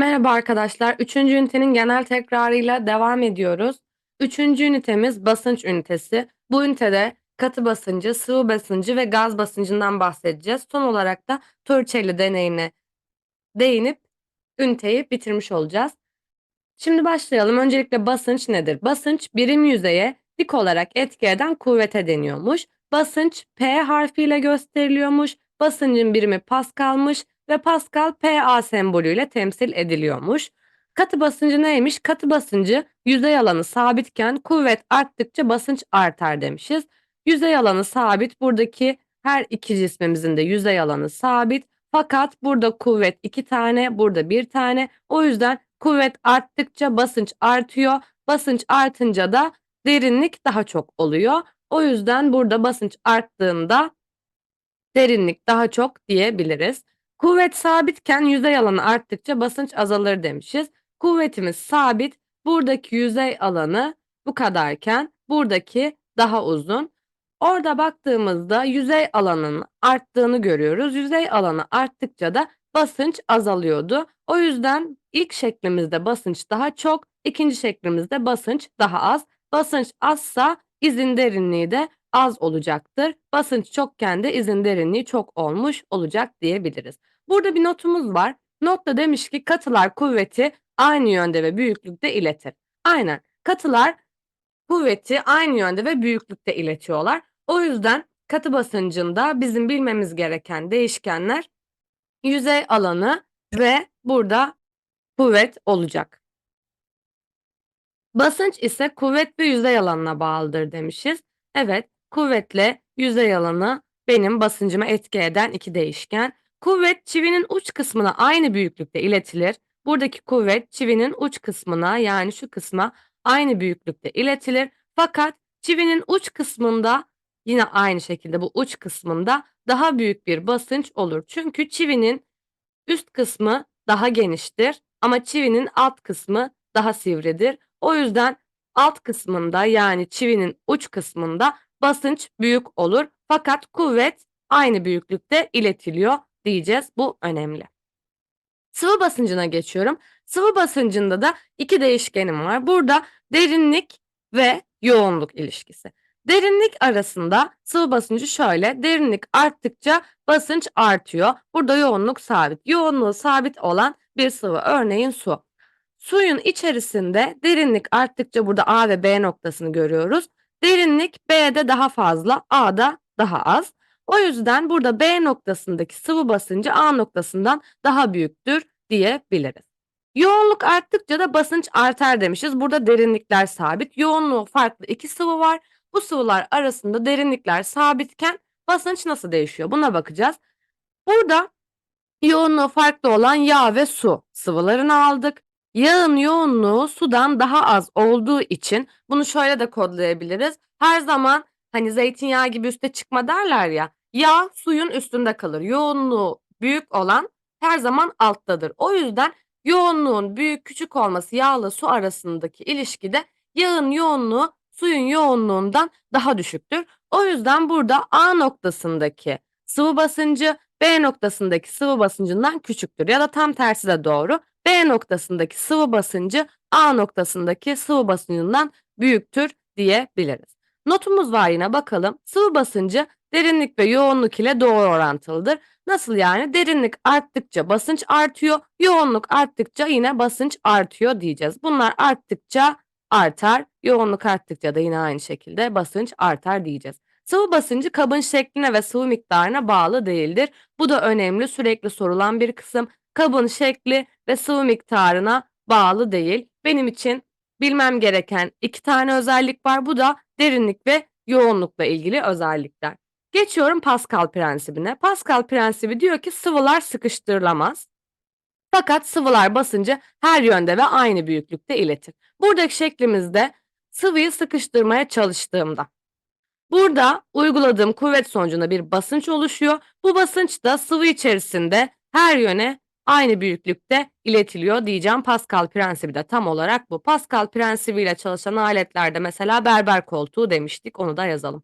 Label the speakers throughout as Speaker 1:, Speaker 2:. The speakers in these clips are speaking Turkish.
Speaker 1: Merhaba arkadaşlar. Üçüncü ünitenin genel tekrarıyla devam ediyoruz. Üçüncü ünitemiz basınç ünitesi. Bu ünitede katı basıncı, sıvı basıncı ve gaz basıncından bahsedeceğiz. Son olarak da Torricelli deneyine değinip üniteyi bitirmiş olacağız. Şimdi başlayalım. Öncelikle basınç nedir? Basınç birim yüzeye dik olarak etki eden kuvvete deniyormuş. Basınç P harfiyle gösteriliyormuş. Basıncın birimi Pascal'mış ve Pascal PA sembolüyle temsil ediliyormuş. Katı basıncı neymiş? Katı basıncı yüzey alanı sabitken kuvvet arttıkça basınç artar demişiz. Yüzey alanı sabit. Buradaki her iki cismimizin de yüzey alanı sabit. Fakat burada kuvvet iki tane, burada bir tane. O yüzden kuvvet arttıkça basınç artıyor. Basınç artınca da derinlik daha çok oluyor. O yüzden burada basınç arttığında derinlik daha çok diyebiliriz. Kuvvet sabitken yüzey alanı arttıkça basınç azalır demişiz. Kuvvetimiz sabit. Buradaki yüzey alanı bu kadarken buradaki daha uzun. Orada baktığımızda yüzey alanının arttığını görüyoruz. Yüzey alanı arttıkça da basınç azalıyordu. O yüzden ilk şeklimizde basınç daha çok, ikinci şeklimizde basınç daha az. Basınç azsa izin derinliği de az olacaktır. Basınç çokken de izin derinliği çok olmuş olacak diyebiliriz. Burada bir notumuz var. Notta demiş ki katılar kuvveti aynı yönde ve büyüklükte iletir. Aynen. Katılar kuvveti aynı yönde ve büyüklükte iletiyorlar. O yüzden katı basıncında bizim bilmemiz gereken değişkenler yüzey alanı ve burada kuvvet olacak. Basınç ise kuvvet ve yüzey alanına bağlıdır demişiz. Evet, kuvvetle yüzey alanı benim basıncıma etki eden iki değişken. Kuvvet çivinin uç kısmına aynı büyüklükte iletilir. Buradaki kuvvet çivinin uç kısmına yani şu kısma aynı büyüklükte iletilir. Fakat çivinin uç kısmında yine aynı şekilde bu uç kısmında daha büyük bir basınç olur. Çünkü çivinin üst kısmı daha geniştir ama çivinin alt kısmı daha sivridir. O yüzden alt kısmında yani çivinin uç kısmında basınç büyük olur. Fakat kuvvet aynı büyüklükte iletiliyor diyeceğiz. Bu önemli. Sıvı basıncına geçiyorum. Sıvı basıncında da iki değişkenim var. Burada derinlik ve yoğunluk ilişkisi. Derinlik arasında sıvı basıncı şöyle. Derinlik arttıkça basınç artıyor. Burada yoğunluk sabit. Yoğunluğu sabit olan bir sıvı örneğin su. Suyun içerisinde derinlik arttıkça burada A ve B noktasını görüyoruz. Derinlik B'de daha fazla, A'da daha az. O yüzden burada B noktasındaki sıvı basıncı A noktasından daha büyüktür diyebiliriz. Yoğunluk arttıkça da basınç artar demişiz. Burada derinlikler sabit. Yoğunluğu farklı iki sıvı var. Bu sıvılar arasında derinlikler sabitken basınç nasıl değişiyor? Buna bakacağız. Burada yoğunluğu farklı olan yağ ve su sıvılarını aldık. Yağın yoğunluğu sudan daha az olduğu için bunu şöyle de kodlayabiliriz. Her zaman hani zeytinyağı gibi üste çıkma derler ya. Yağ suyun üstünde kalır. Yoğunluğu büyük olan her zaman alttadır. O yüzden yoğunluğun büyük küçük olması yağla su arasındaki ilişkide yağın yoğunluğu suyun yoğunluğundan daha düşüktür. O yüzden burada A noktasındaki sıvı basıncı B noktasındaki sıvı basıncından küçüktür ya da tam tersi de doğru. B noktasındaki sıvı basıncı A noktasındaki sıvı basıncından büyüktür diyebiliriz. Notumuz var yine bakalım. Sıvı basıncı derinlik ve yoğunluk ile doğru orantılıdır. Nasıl yani? Derinlik arttıkça basınç artıyor, yoğunluk arttıkça yine basınç artıyor diyeceğiz. Bunlar arttıkça artar, yoğunluk arttıkça da yine aynı şekilde basınç artar diyeceğiz. Sıvı basıncı kabın şekline ve sıvı miktarına bağlı değildir. Bu da önemli, sürekli sorulan bir kısım. Kabın şekli ve sıvı miktarına bağlı değil. Benim için bilmem gereken iki tane özellik var. Bu da derinlik ve yoğunlukla ilgili özellikler. Geçiyorum Pascal prensibine. Pascal prensibi diyor ki sıvılar sıkıştırılamaz. Fakat sıvılar basıncı her yönde ve aynı büyüklükte iletir. Buradaki şeklimizde sıvıyı sıkıştırmaya çalıştığımda burada uyguladığım kuvvet sonucunda bir basınç oluşuyor. Bu basınç da sıvı içerisinde her yöne aynı büyüklükte iletiliyor diyeceğim. Pascal prensibi de tam olarak bu. Pascal prensibiyle çalışan aletlerde mesela berber koltuğu demiştik. Onu da yazalım.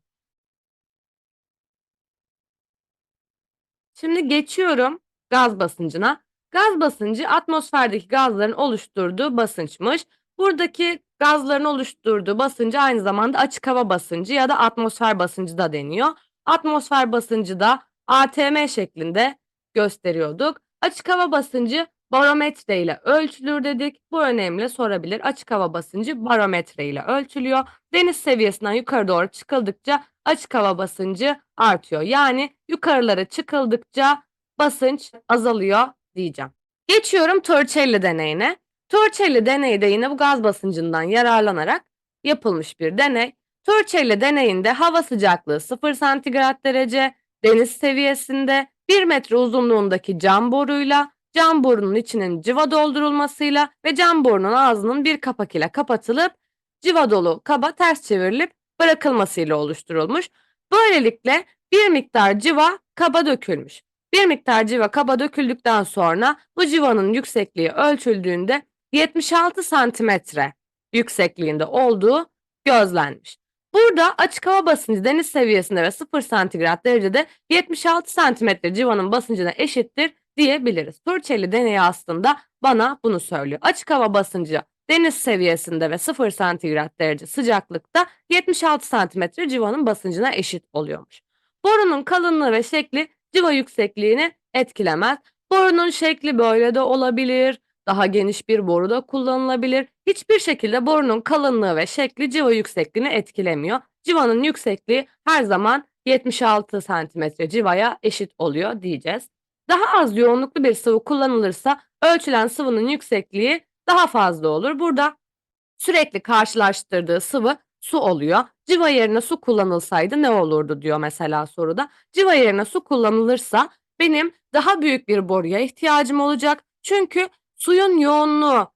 Speaker 1: Şimdi geçiyorum gaz basıncına. Gaz basıncı atmosferdeki gazların oluşturduğu basınçmış. Buradaki gazların oluşturduğu basıncı aynı zamanda açık hava basıncı ya da atmosfer basıncı da deniyor. Atmosfer basıncı da ATM şeklinde gösteriyorduk. Açık hava basıncı barometre ile ölçülür dedik. Bu önemli sorabilir. Açık hava basıncı barometre ile ölçülüyor. Deniz seviyesinden yukarı doğru çıkıldıkça açık hava basıncı artıyor. Yani yukarılara çıkıldıkça basınç azalıyor diyeceğim. Geçiyorum Torricelli deneyine. Torricelli deneyi de yine bu gaz basıncından yararlanarak yapılmış bir deney. Torricelli deneyinde hava sıcaklığı 0 santigrat derece, deniz seviyesinde 1 metre uzunluğundaki cam boruyla, cam borunun içinin cıva doldurulmasıyla ve cam borunun ağzının bir kapak ile kapatılıp cıva dolu kaba ters çevrilip bırakılmasıyla oluşturulmuş. Böylelikle bir miktar cıva kaba dökülmüş. Bir miktar civa kaba döküldükten sonra bu civanın yüksekliği ölçüldüğünde 76 santimetre yüksekliğinde olduğu gözlenmiş. Burada açık hava basıncı deniz seviyesinde ve 0 santigrat derecede 76 santimetre civanın basıncına eşittir diyebiliriz. Torricelli deneyi aslında bana bunu söylüyor. Açık hava basıncı deniz seviyesinde ve 0 santigrat derece sıcaklıkta 76 santimetre civanın basıncına eşit oluyormuş. Borunun kalınlığı ve şekli civa yüksekliğini etkilemez. Borunun şekli böyle de olabilir. Daha geniş bir boru da kullanılabilir. Hiçbir şekilde borunun kalınlığı ve şekli civa yüksekliğini etkilemiyor. Civanın yüksekliği her zaman 76 santimetre civaya eşit oluyor diyeceğiz. Daha az yoğunluklu bir sıvı kullanılırsa ölçülen sıvının yüksekliği daha fazla olur. Burada sürekli karşılaştırdığı sıvı su oluyor. Civa yerine su kullanılsaydı ne olurdu diyor mesela soruda. Civa yerine su kullanılırsa benim daha büyük bir boruya ihtiyacım olacak. Çünkü suyun yoğunluğu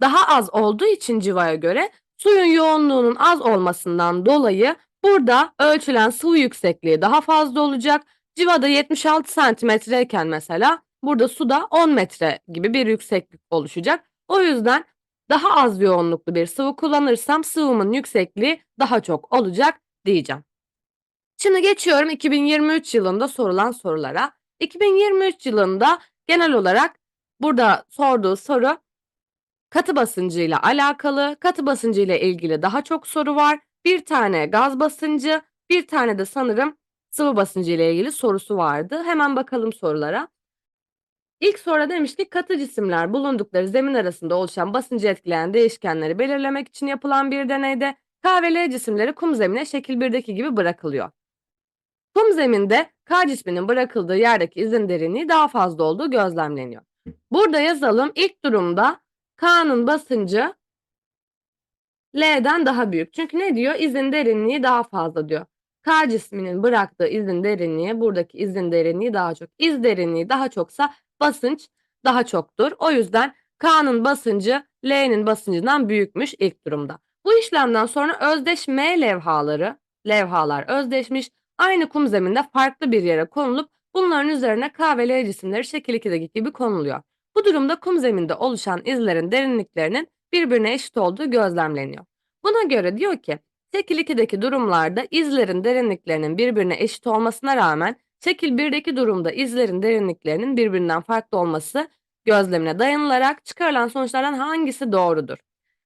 Speaker 1: daha az olduğu için civaya göre suyun yoğunluğunun az olmasından dolayı burada ölçülen sıvı yüksekliği daha fazla olacak. Civada 76 santimetreyken mesela burada suda 10 metre gibi bir yükseklik oluşacak. O yüzden daha az yoğunluklu bir sıvı kullanırsam sıvımın yüksekliği daha çok olacak diyeceğim. Şimdi geçiyorum 2023 yılında sorulan sorulara. 2023 yılında genel olarak burada sorduğu soru katı basıncıyla alakalı. Katı basıncıyla ilgili daha çok soru var. Bir tane gaz basıncı, bir tane de sanırım sıvı basıncı ile ilgili sorusu vardı. Hemen bakalım sorulara. İlk soruda demiştik katı cisimler bulundukları zemin arasında oluşan basıncı etkileyen değişkenleri belirlemek için yapılan bir deneyde K ve L cisimleri kum zemine şekil 1'deki gibi bırakılıyor. Kum zeminde K cisminin bırakıldığı yerdeki izin derinliği daha fazla olduğu gözlemleniyor. Burada yazalım ilk durumda K'nın basıncı L'den daha büyük. Çünkü ne diyor? İzin derinliği daha fazla diyor. K cisminin bıraktığı izin derinliği buradaki izin derinliği daha çok. İz derinliği daha çoksa basınç daha çoktur. O yüzden K'nın basıncı L'nin basıncından büyükmüş ilk durumda. Bu işlemden sonra özdeş M levhaları, levhalar özdeşmiş, aynı kum zeminde farklı bir yere konulup bunların üzerine K ve L cisimleri şekil 2'deki gibi konuluyor. Bu durumda kum zeminde oluşan izlerin derinliklerinin birbirine eşit olduğu gözlemleniyor. Buna göre diyor ki şekil 2'deki durumlarda izlerin derinliklerinin birbirine eşit olmasına rağmen şekil 1'deki durumda izlerin derinliklerinin birbirinden farklı olması gözlemine dayanılarak çıkarılan sonuçlardan hangisi doğrudur?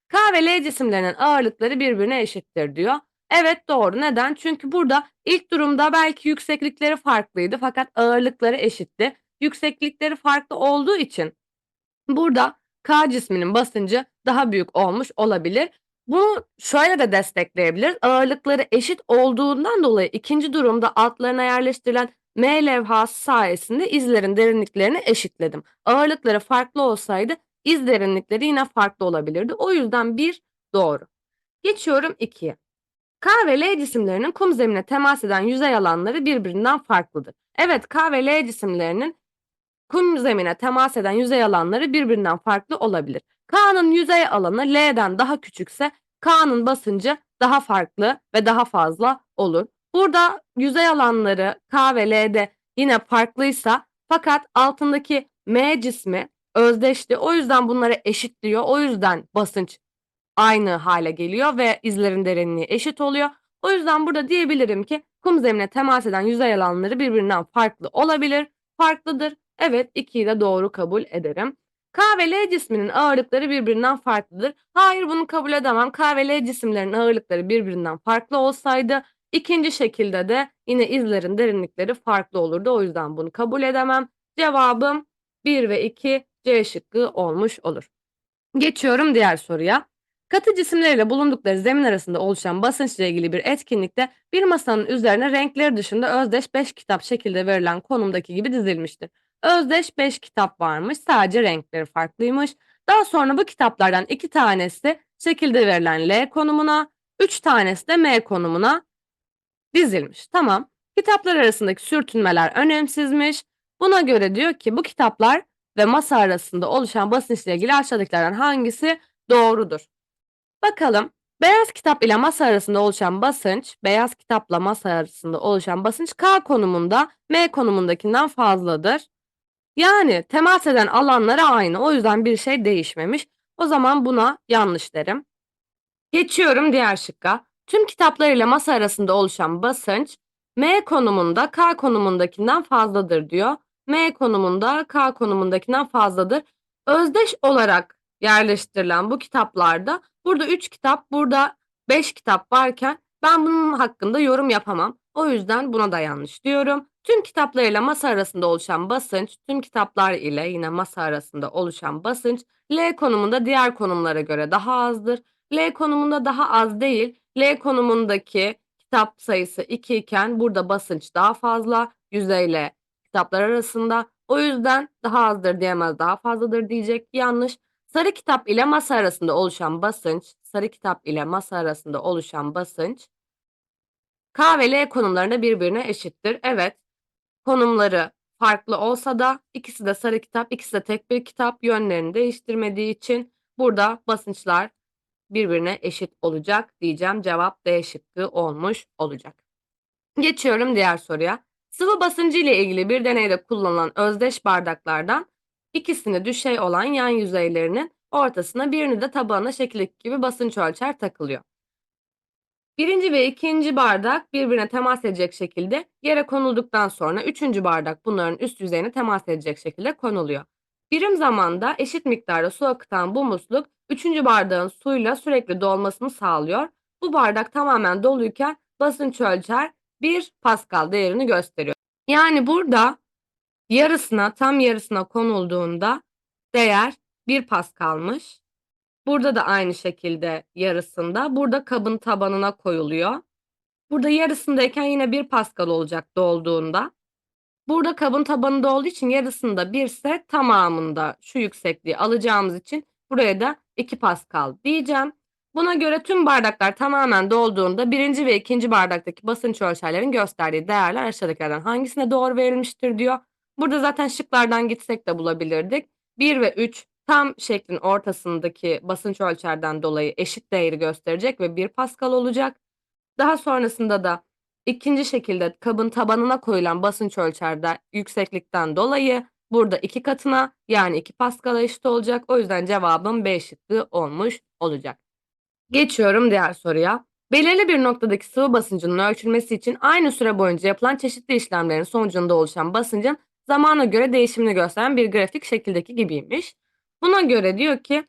Speaker 1: K ve L cisimlerinin ağırlıkları birbirine eşittir diyor. Evet doğru. Neden? Çünkü burada ilk durumda belki yükseklikleri farklıydı fakat ağırlıkları eşitti. Yükseklikleri farklı olduğu için burada K cisminin basıncı daha büyük olmuş olabilir. Bunu şöyle de destekleyebiliriz. Ağırlıkları eşit olduğundan dolayı ikinci durumda altlarına yerleştirilen M levhası sayesinde izlerin derinliklerini eşitledim. Ağırlıkları farklı olsaydı iz derinlikleri yine farklı olabilirdi. O yüzden bir doğru. Geçiyorum 2'ye. K ve L cisimlerinin kum zemine temas eden yüzey alanları birbirinden farklıdır. Evet K ve L cisimlerinin kum zemine temas eden yüzey alanları birbirinden farklı olabilir. K'nın yüzey alanı L'den daha küçükse K'nın basıncı daha farklı ve daha fazla olur. Burada yüzey alanları K ve L'de yine farklıysa fakat altındaki M cismi özdeşti. O yüzden bunları eşitliyor. O yüzden basınç aynı hale geliyor ve izlerin derinliği eşit oluyor. O yüzden burada diyebilirim ki kum zemine temas eden yüzey alanları birbirinden farklı olabilir, farklıdır Evet, 2'yi de doğru kabul ederim. K ve L cisminin ağırlıkları birbirinden farklıdır. Hayır, bunu kabul edemem. K ve L cisimlerinin ağırlıkları birbirinden farklı olsaydı ikinci şekilde de yine izlerin derinlikleri farklı olurdu. O yüzden bunu kabul edemem. Cevabım 1 ve 2 C şıkkı olmuş olur. Geçiyorum diğer soruya. Katı cisimleriyle bulundukları zemin arasında oluşan basınçla ilgili bir etkinlikte bir masanın üzerine renkleri dışında özdeş 5 kitap şekilde verilen konumdaki gibi dizilmiştir. Özdeş 5 kitap varmış, sadece renkleri farklıymış. Daha sonra bu kitaplardan 2 tanesi şekilde verilen L konumuna, 3 tanesi de M konumuna dizilmiş. Tamam. Kitaplar arasındaki sürtünmeler önemsizmiş. Buna göre diyor ki bu kitaplar ve masa arasında oluşan basınçla ilgili aşağıdakilerden hangisi doğrudur? Bakalım. Beyaz kitap ile masa arasında oluşan basınç, beyaz kitapla masa arasında oluşan basınç K konumunda M konumundakinden fazladır. Yani temas eden alanları aynı. O yüzden bir şey değişmemiş. O zaman buna yanlış derim. Geçiyorum diğer şıkka. Tüm kitaplar ile masa arasında oluşan basınç M konumunda K konumundakinden fazladır diyor. M konumunda K konumundakinden fazladır. Özdeş olarak yerleştirilen bu kitaplarda burada 3 kitap, burada 5 kitap varken ben bunun hakkında yorum yapamam. O yüzden buna da yanlış diyorum. Tüm kitaplar ile masa arasında oluşan basınç, tüm kitaplar ile yine masa arasında oluşan basınç L konumunda diğer konumlara göre daha azdır. L konumunda daha az değil. L konumundaki kitap sayısı 2 iken burada basınç daha fazla yüzeyle kitaplar arasında. O yüzden daha azdır diyemez daha fazladır diyecek. Yanlış. Sarı kitap ile masa arasında oluşan basınç, sarı kitap ile masa arasında oluşan basınç K ve L konumlarında birbirine eşittir. Evet. Konumları farklı olsa da ikisi de sarı kitap, ikisi de tek bir kitap yönlerini değiştirmediği için burada basınçlar birbirine eşit olacak diyeceğim. Cevap D şıkkı olmuş olacak. Geçiyorum diğer soruya. Sıvı basıncı ile ilgili bir deneyde kullanılan özdeş bardaklardan ikisini düşey olan yan yüzeylerinin ortasına birini de tabağına şekildeki gibi basınç ölçer takılıyor. Birinci ve ikinci bardak birbirine temas edecek şekilde yere konulduktan sonra üçüncü bardak bunların üst yüzeyine temas edecek şekilde konuluyor. Birim zamanda eşit miktarda su akıtan bu musluk üçüncü bardağın suyla sürekli dolmasını sağlıyor. Bu bardak tamamen doluyken basınç ölçer 1 Pascal değerini gösteriyor. Yani burada yarısına tam yarısına konulduğunda değer 1 Pascal'mış. Burada da aynı şekilde yarısında. Burada kabın tabanına koyuluyor. Burada yarısındayken yine 1 Pascal olacak dolduğunda. Burada kabın tabanında olduğu için yarısında 1 ise tamamında şu yüksekliği alacağımız için buraya da 2 Pascal diyeceğim. Buna göre tüm bardaklar tamamen dolduğunda birinci ve ikinci bardaktaki basınç ölçerlerin gösterdiği değerler aşağıdakilerden hangisine doğru verilmiştir diyor. Burada zaten şıklardan gitsek de bulabilirdik. 1 ve 3 tam şeklin ortasındaki basınç ölçerden dolayı eşit değeri gösterecek ve 1 Pascal olacak. Daha sonrasında da ikinci şekilde kabın tabanına koyulan basınç ölçerde yükseklikten dolayı burada 2 katına yani 2 Pascal'a eşit olacak. O yüzden cevabım B şıkkı olmuş olacak. Geçiyorum diğer soruya. Belirli bir noktadaki sıvı basıncının ölçülmesi için aynı süre boyunca yapılan çeşitli işlemlerin sonucunda oluşan basıncın zamana göre değişimini gösteren bir grafik şekildeki gibiymiş. Buna göre diyor ki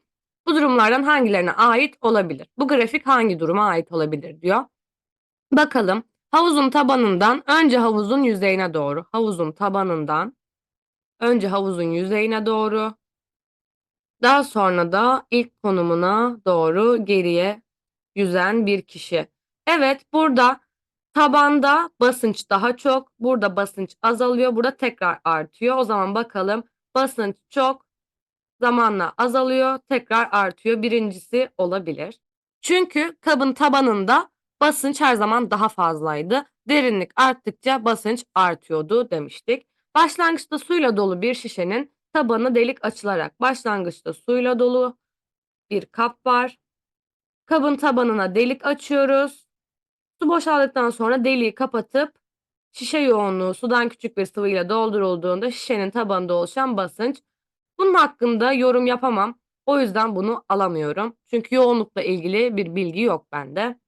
Speaker 1: bu durumlardan hangilerine ait olabilir? Bu grafik hangi duruma ait olabilir diyor. Bakalım havuzun tabanından önce havuzun yüzeyine doğru, havuzun tabanından önce havuzun yüzeyine doğru, daha sonra da ilk konumuna doğru geriye yüzen bir kişi. Evet, burada tabanda basınç daha çok, burada basınç azalıyor, burada tekrar artıyor. O zaman bakalım basınç çok, zamanla azalıyor, tekrar artıyor. Birincisi olabilir. Çünkü kabın tabanında basınç her zaman daha fazlaydı. Derinlik arttıkça basınç artıyordu demiştik. Başlangıçta suyla dolu bir şişenin tabanı delik açılarak başlangıçta suyla dolu bir kap var. Kabın tabanına delik açıyoruz. Su boşaldıktan sonra deliği kapatıp şişe yoğunluğu sudan küçük bir sıvıyla doldurulduğunda şişenin tabanında oluşan basınç. Bunun hakkında yorum yapamam. O yüzden bunu alamıyorum. Çünkü yoğunlukla ilgili bir bilgi yok bende.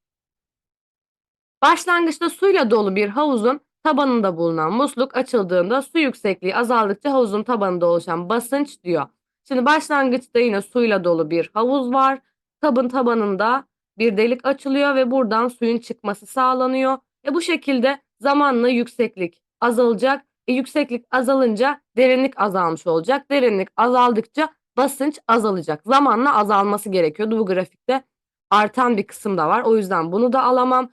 Speaker 1: Başlangıçta suyla dolu bir havuzun tabanında bulunan musluk açıldığında su yüksekliği azaldıkça havuzun tabanında oluşan basınç diyor. Şimdi başlangıçta yine suyla dolu bir havuz var. Kabın tabanında bir delik açılıyor ve buradan suyun çıkması sağlanıyor. E bu şekilde zamanla yükseklik azalacak. E yükseklik azalınca derinlik azalmış olacak. Derinlik azaldıkça basınç azalacak. Zamanla azalması gerekiyordu bu grafikte. Artan bir kısım da var. O yüzden bunu da alamam.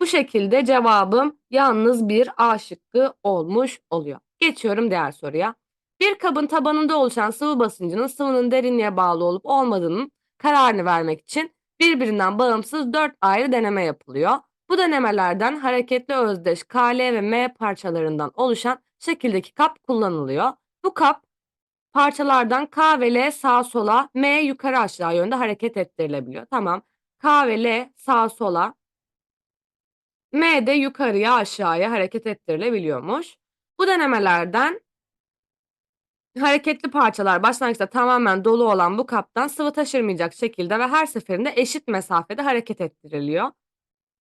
Speaker 1: Bu şekilde cevabım yalnız bir A şıkkı olmuş oluyor. Geçiyorum diğer soruya. Bir kabın tabanında oluşan sıvı basıncının sıvının derinliğe bağlı olup olmadığının kararını vermek için birbirinden bağımsız 4 ayrı deneme yapılıyor. Bu denemelerden hareketli özdeş KL ve M parçalarından oluşan şekildeki kap kullanılıyor. Bu kap parçalardan K ve L sağa sola, M yukarı aşağı yönde hareket ettirilebiliyor. Tamam. K ve L sağa sola, M de yukarıya aşağıya hareket ettirilebiliyormuş. Bu denemelerden hareketli parçalar başlangıçta tamamen dolu olan bu kaptan sıvı taşırmayacak şekilde ve her seferinde eşit mesafede hareket ettiriliyor.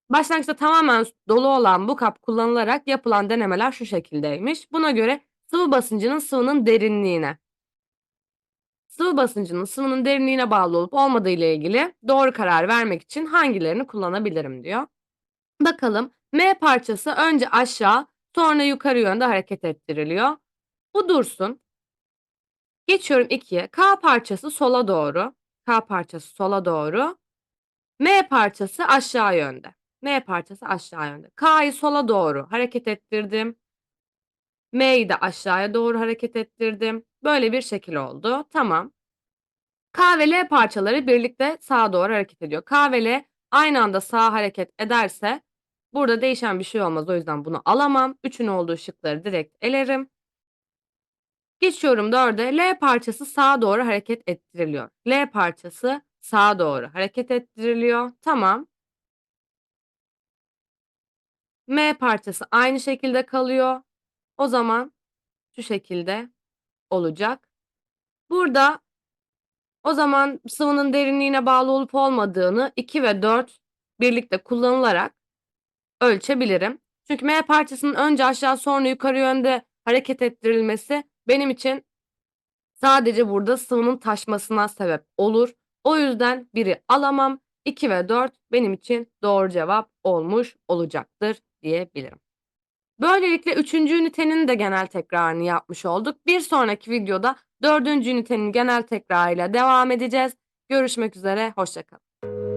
Speaker 1: Başlangıçta tamamen dolu olan bu kap kullanılarak yapılan denemeler şu şekildeymiş. Buna göre sıvı basıncının sıvının derinliğine, sıvı basıncının sıvının derinliğine bağlı olup olmadığı ile ilgili doğru karar vermek için hangilerini kullanabilirim diyor. Bakalım M parçası önce aşağı sonra yukarı yönde hareket ettiriliyor. Bu dursun. Geçiyorum 2'ye. K parçası sola doğru. K parçası sola doğru. M parçası aşağı yönde. M parçası aşağı yönde. K'yı sola doğru hareket ettirdim. M'yi de aşağıya doğru hareket ettirdim. Böyle bir şekil oldu. Tamam. K ve L parçaları birlikte sağa doğru hareket ediyor. K ve L aynı anda sağa hareket ederse burada değişen bir şey olmaz. O yüzden bunu alamam. Üçün olduğu şıkları direkt elerim. Geçiyorum 4'e. L parçası sağa doğru hareket ettiriliyor. L parçası sağa doğru hareket ettiriliyor. Tamam. M parçası aynı şekilde kalıyor. O zaman şu şekilde olacak. Burada o zaman sıvının derinliğine bağlı olup olmadığını 2 ve 4 birlikte kullanılarak ölçebilirim. Çünkü M parçasının önce aşağı sonra yukarı yönde hareket ettirilmesi benim için sadece burada sıvının taşmasına sebep olur. O yüzden biri alamam. 2 ve 4 benim için doğru cevap olmuş olacaktır diyebilirim. Böylelikle 3. ünitenin de genel tekrarını yapmış olduk. Bir sonraki videoda 4. ünitenin genel tekrarıyla devam edeceğiz. Görüşmek üzere, hoşçakalın.